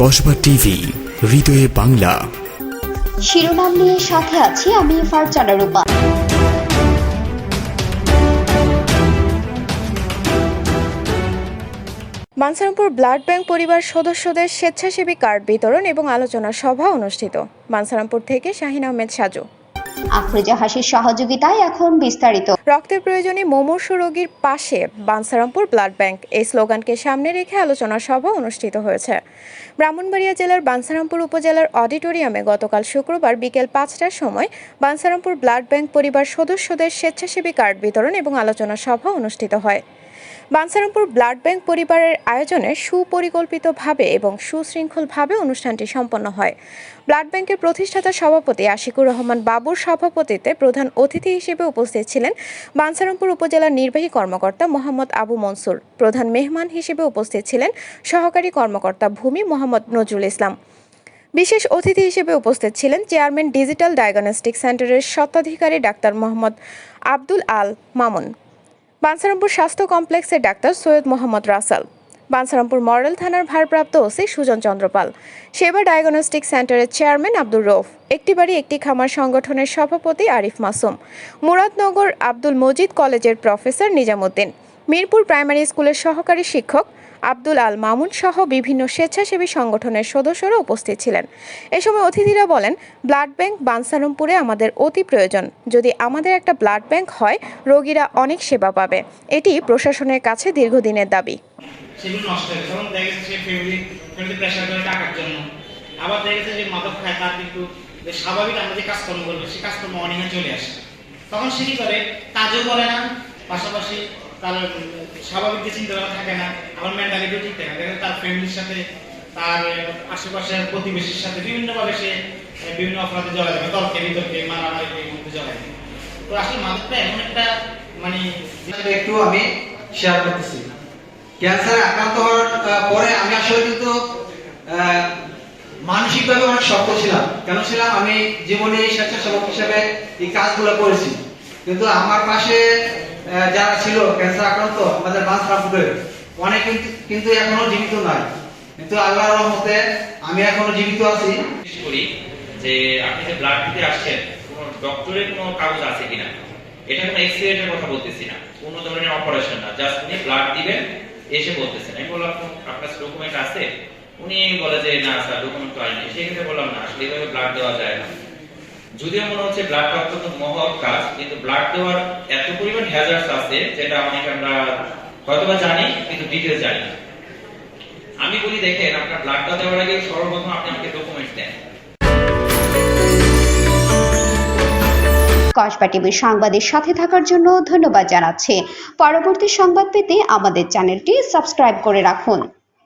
Kasba TV হৃদয়ে বাংলা। শিরোনাম নিয়ে সাথে আছি আমি ফারজানা রূপা। বানসারামপুর ব্লাড ব্যাংক পরিবার সদস্যদের স্বেচ্ছাসেবী কার্ড বিতরণ এবং আলোচনা সভা অনুষ্ঠিত। বানসারামপুর থেকে শাহিন আহমেদ সাজু। আফরোজা হাসির সহযোগিতায় এখন বিস্তারিত। রক্তের প্রয়োজনে মুমূর্ষু রোগীর পাশে বানসারামপুর ব্লাড ব্যাংক। এই স্লোগানকে সামনে রেখে আলোচনা সভা অনুষ্ঠিত হয়েছে। ব্রাহ্মণবাড়িয়া জেলার বানসারামপুর উপজেলার অডিটোরিয়ামে গতকাল শুক্রবার বিকেল পাঁচটার সময় বানসারামপুর ব্লাড ব্যাংক পরিবার সদস্যদের স্বেচ্ছাসেবী কার্ড বিতরণ এবং আলোচনা সভা অনুষ্ঠিত হয়। বানসারামপুর ব্লাড ব্যাংক পরিবারের আয়োজনে সুপরিকল্পিতভাবে এবং সুশৃঙ্খলভাবে অনুষ্ঠানটি সম্পন্ন হয়। ব্লাড ব্যাংকের প্রতিষ্ঠাতা সভাপতি আশিকুর রহমান বাবুর সভাপতিত্বে প্রধান অতিথি হিসেবে উপস্থিত ছিলেন বানসারামপুর উপজেলার নির্বাহী কর্মকর্তা মোহাম্মদ আবু মনসুর, প্রধান মেহমান হিসেবে উপস্থিত ছিলেন সহকারী কর্মকর্তা ভূমি মোহাম্মদ নজরুল ইসলাম। বিশেষ অতিথি হিসেবে উপস্থিত ছিলেন চেয়ারম্যান ডিজিটাল ডায়াগনস্টিক সেন্টারের স্বত্বাধিকারী ডাক্তার মোহাম্মদ আব্দুল আল মামুন। বানসারামপুর স্বাস্থ্য কমপ্লেক্সের ডাক্তার সৈয়দ মোহাম্মদ রাসাল। বানসারামপুর মডেল থানার ভারপ্রাপ্ত ওসি সুজন চন্দ্রপাল। সেবা ডায়াগনস্টিক সেন্টারের চেয়ারম্যান আব্দুর রৌফ। একটি বাড়ি, একটি খামার সংগঠনের সভাপতি আরিফ মাসুম। মুরাদনগর আব্দুল মজিদ কলেজের প্রফেসর নিজামুদ্দিন। মিরপুর প্রাইমারি স্কুলের সহকারী শিক্ষক আব্দুল আল মামুন সহ বিভিন্ন স্বেচ্ছাসেবী সংগঠনের সদস্যরা উপস্থিত ছিলেন। এ সময় অতিথিরা বলেন, ব্লাড ব্যাংক বানসারামপুরে আমাদের অতি প্রয়োজন। যদি আমাদের একটা ব্লাড ব্যাংক হয়, রোগীরা অনেক সেবা পাবে। এটি প্রশাসনের কাছে দীর্ঘদিনের দাবি। আবার দেখা যে মাদক খায়, তার কিন্তু স্বাভাবিক আমরা যে কাজকর্ম করব কাজকর্ম চলে আসে। তখন সে কি করে? কাজও করে না, পাশাপাশি তার স্বাভাবিক যে চিন্তাধারা থাকে না আবার মেন্টালিটিও ঠিক থাকে না। তার ফ্যামিলির সাথে, তার আশেপাশের প্রতিবেশীর সাথে বিভিন্নভাবে সে বিভিন্ন অপরাধে জড়ায় যাবে তর্কে, বিতর্কে মারামারি এর মধ্যে জড়ায়। তো আসলে মাদকটা এমন একটা মানে একটু আমি শেয়ার করতেছি। ক্যান্সারে আক্রান্ত হওয়ার পরে আমি আসলে কিন্তু মানসিকভাবে অনেক শক্ত ছিলাম। কেন ছিলাম? আমি জীবনে স্বেচ্ছাসেবক হিসেবে এই কাজগুলো করেছি। কিন্তু আমার পাশে যারা ছিল ক্যান্সার আক্রান্ত আমাদের বাঁশরামপুরে অনেক কিন্তু এখনও জীবিত নাই। কিন্তু আল্লাহর রহমতে আমি এখনও জীবিত আছি। করি যে, আপনি যে ব্লাড দিতে আসছেন, কোনো ডক্টরের কোনো কাগজ আছে কিনা? এটা কোনো এক্সিডেন্টের কথা বলতেছি না। কোনো ধরনের অপারেশন না। জাস্ট উনি ব্লাড দিবেন, এসে বলতেছেন। আমি বললাম আপনার ডকুমেন্ট আছে? উনি বলে যে, না স্যার ডকুমেন্ট তো আইনি। সেক্ষেত্রে বললাম, না, আসলে এভাবে ব্লাড দেওয়া যায় না। যদিও মনে হচ্ছে ব্লাড অত্যন্ত মহৎ কাজ, কিন্তু ব্লাড দেওয়ার এত পরিমাণ হ্যাজার্স আছে যেটা অনেকে আমরা হয়তোবা জানি, কিন্তু ডিটেলস জানি আমি বলি দেখেন, আপনার ব্লাডটা দেওয়ার আগে সর্বপ্রথম আপনি আমাকে ডকুমেন্টস দেন। কসবা টিভির সংবাদের সাথে থাকার জন্য ধন্যবাদ জানাচ্ছি। পরবর্তী সংবাদ পেতে আমাদের চ্যানেলটি সাবস্ক্রাইব করে রাখুন।